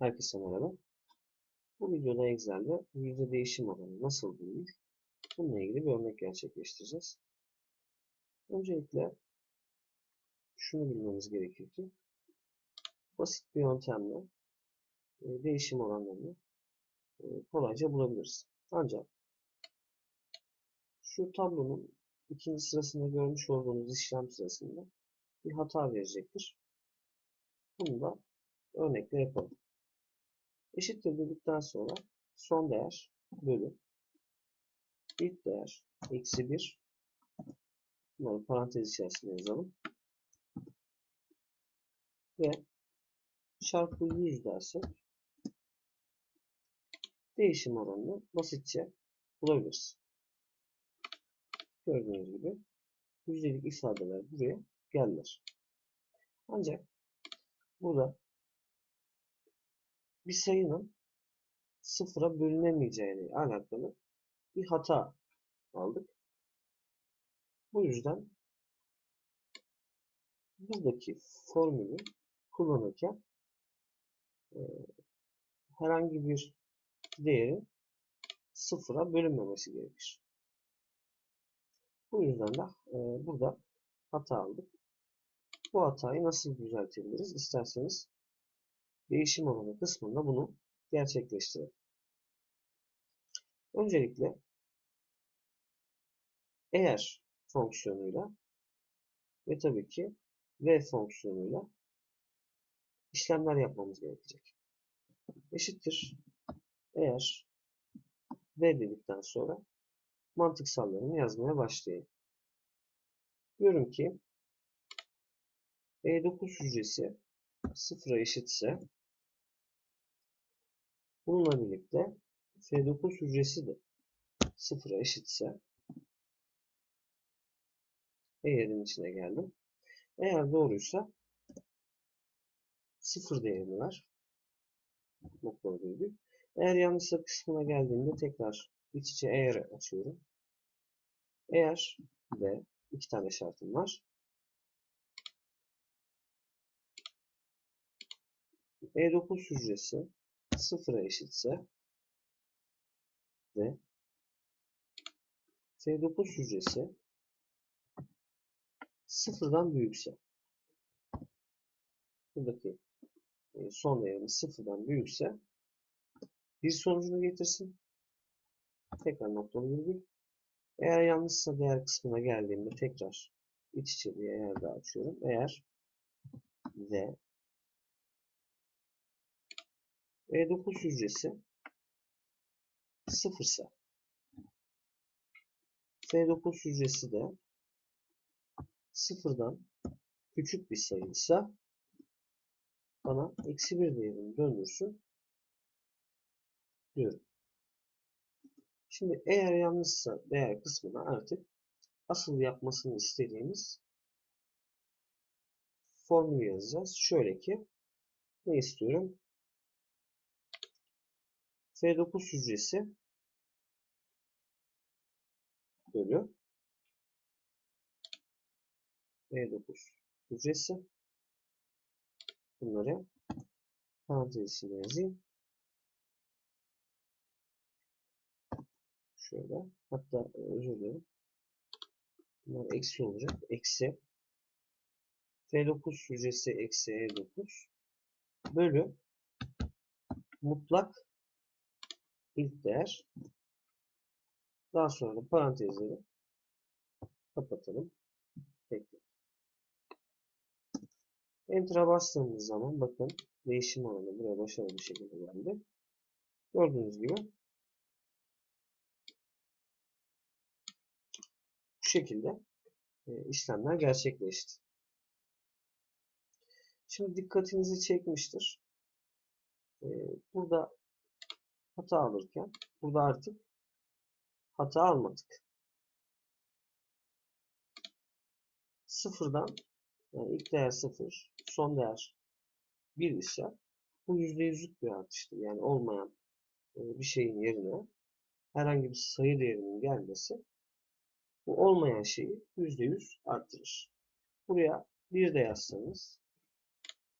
Herkese merhaba. Bu videoda Excel'de yüzde değişim oranı nasıl bulunur? Bununla ilgili bir örnek gerçekleştireceğiz. Öncelikle şunu bilmemiz gerekir ki basit bir yöntemle e, değişim oranlarını e, kolayca bulabiliriz. Ancak şu tablonun ikinci sırasında görmüş olduğunuz işlem sırasında bir hata verecektir. Bunu da örnekle yapalım. Eşittir dedikten sonra son değer bölü ilk değer eksi 1 bunları parantez içerisinde yazalım ve çarpı 100 dersek değişim oranını basitçe bulabiliriz. Gördüğünüz gibi yüzdelik ifadeler buraya geldiler. Ancak burada bir sayının sıfıra bölünemeyeceğine alakalı bir hata aldık. Bu yüzden buradaki formülü kullanırken e, herhangi bir değerin sıfıra bölünmemesi gerekir. Bu yüzden de e, burada hata aldık. Bu hatayı nasıl düzeltebiliriz? İsterseniz değişim oranı kısmında bunu gerçekleştirelim. Öncelikle eğer fonksiyonuyla ve tabii ki v fonksiyonuyla işlemler yapmamız gerekecek. Eşittir eğer v dedikten sonra mantıksallarını yazmaya başlayayım. Diyorum ki E9 hücresi sıfıra eşitse Bununla birlikte F9 hücresi de sıfıra eşitse eğerin içine geldim. Eğer doğruysa sıfır değerini ver. Noktalı virgül. Eğer yanlışsa kısmına geldiğimde tekrar iç içe eğer açıyorum. Eğer ve iki tane şartım var. E9 hücresi sıfıra eşitse ve F9 hücresi sıfırdan büyükse buradaki e, son değerimiz sıfırdan büyükse bir sonucunu getirsin. Tekrar noktalı virgül. Eğer yanlışsa değer kısmına geldiğimde tekrar iç içe bir eğer daha açıyorum. Eğer ve E9 hücresi sıfırsa F9 hücresi de sıfırdan küçük bir sayıysa bana eksi bir değerini döndürsün diyorum. Şimdi eğer yanlışsa değer kısmına artık asıl yapmasını istediğimiz formülü yazacağız. Şöyle ki ne istiyorum? F9 hücresi bölü E9 hücresi bunları parantez yazayım. Şöyle. Hatta e, özür dilerim. Bunlar eksi olacak. Eksi F9 hücresi eksi E9 bölü mutlak ilk değer. Daha sonra da parantezleri kapatalım. Tek tek. Enter'a bastığımız zaman bakın değişim oranı buraya başarılı bir şekilde geldi. Gördüğünüz gibi bu şekilde e, işlemler gerçekleşti. Şimdi dikkatinizi çekmiştir. E, burada hata alırken burada artık hata almadık. Sıfırdan yani ilk değer sıfır, son değer bir ise bu yüzde yüzlük bir artıştır. Yani olmayan e, bir şeyin yerine herhangi bir sayı değerinin gelmesi bu olmayan şeyi yüzde yüz arttırır. Buraya bir de yazsanız,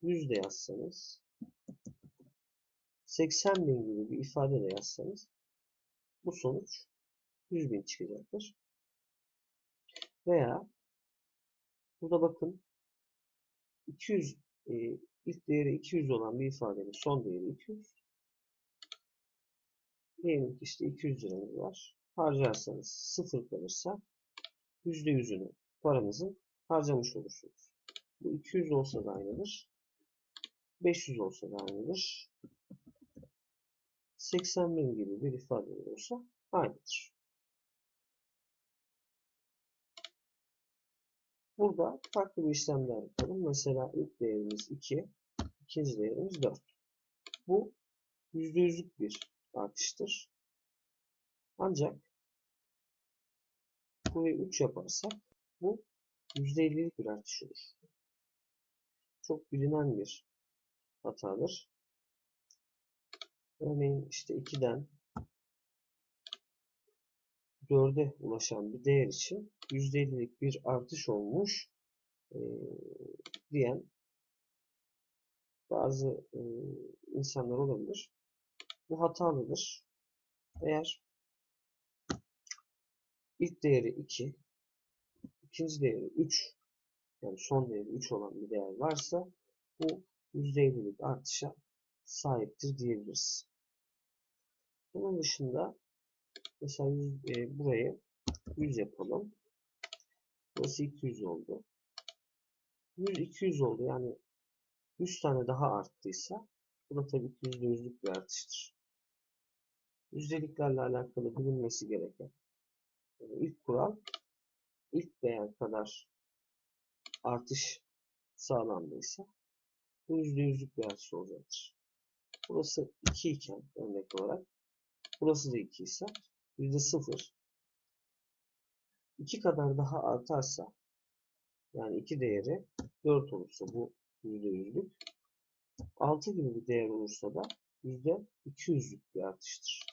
yüz de yazsanız 80 bin gibi bir ifade de yazsanız bu sonuç 100 bin çıkacaktır. Veya burada bakın 200 e, ilk değeri 200 olan bir ifadenin son değeri 200. Diyelim ki işte 200 liramız var. Harcarsanız sıfır kalırsa %100'ünü paranızın harcamış olursunuz. Bu 200 olsa da aynıdır. 500 olsa da aynıdır. 80 bin gibi bir ifade olursa aynıdır. Burada farklı bir işlemler yapalım. Mesela ilk değerimiz 2, ikinci değerimiz 4. Bu %100'lük bir artıştır. Ancak burayı 3 yaparsak bu %50'lik bir artış olur. Çok bilinen bir hatadır. Örneğin işte 2'den 4'e ulaşan bir değer için %50'lik bir artış olmuş diyen bazı insanlar olabilir. Bu hatalıdır. Eğer ilk değeri 2, ikinci değeri 3, yani son değeri 3 olan bir değer varsa bu %50'lik artışa sahiptir diyebiliriz. Bunun dışında mesela 100, e, burayı 100 yapalım. Burası 200 oldu. 100 200 oldu. Yani 100 tane daha arttıysa bu da tabii ki %100'lük bir artıştır. Yüzdeliklerle alakalı bilinmesi gereken yani ilk kural ilk değer kadar artış sağlandıysa bu %100'lük bir artış olacaktır. Burası 2 iken örnek olarak burası da 2 ise %0 2 kadar daha artarsa yani 2 değeri 4 olursa bu %100'lük 6 gibi bir değer olursa da %200'lük bir artıştır.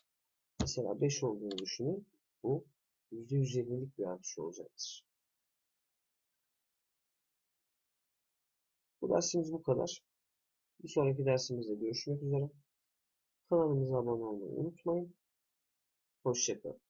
Mesela 5 olduğunu düşünün. Bu %120'lik bir artış olacaktır. Bu dersimiz bu kadar. Bir sonraki dersimizde görüşmek üzere. Kanalımıza abone olmayı unutmayın. Hoşçakalın.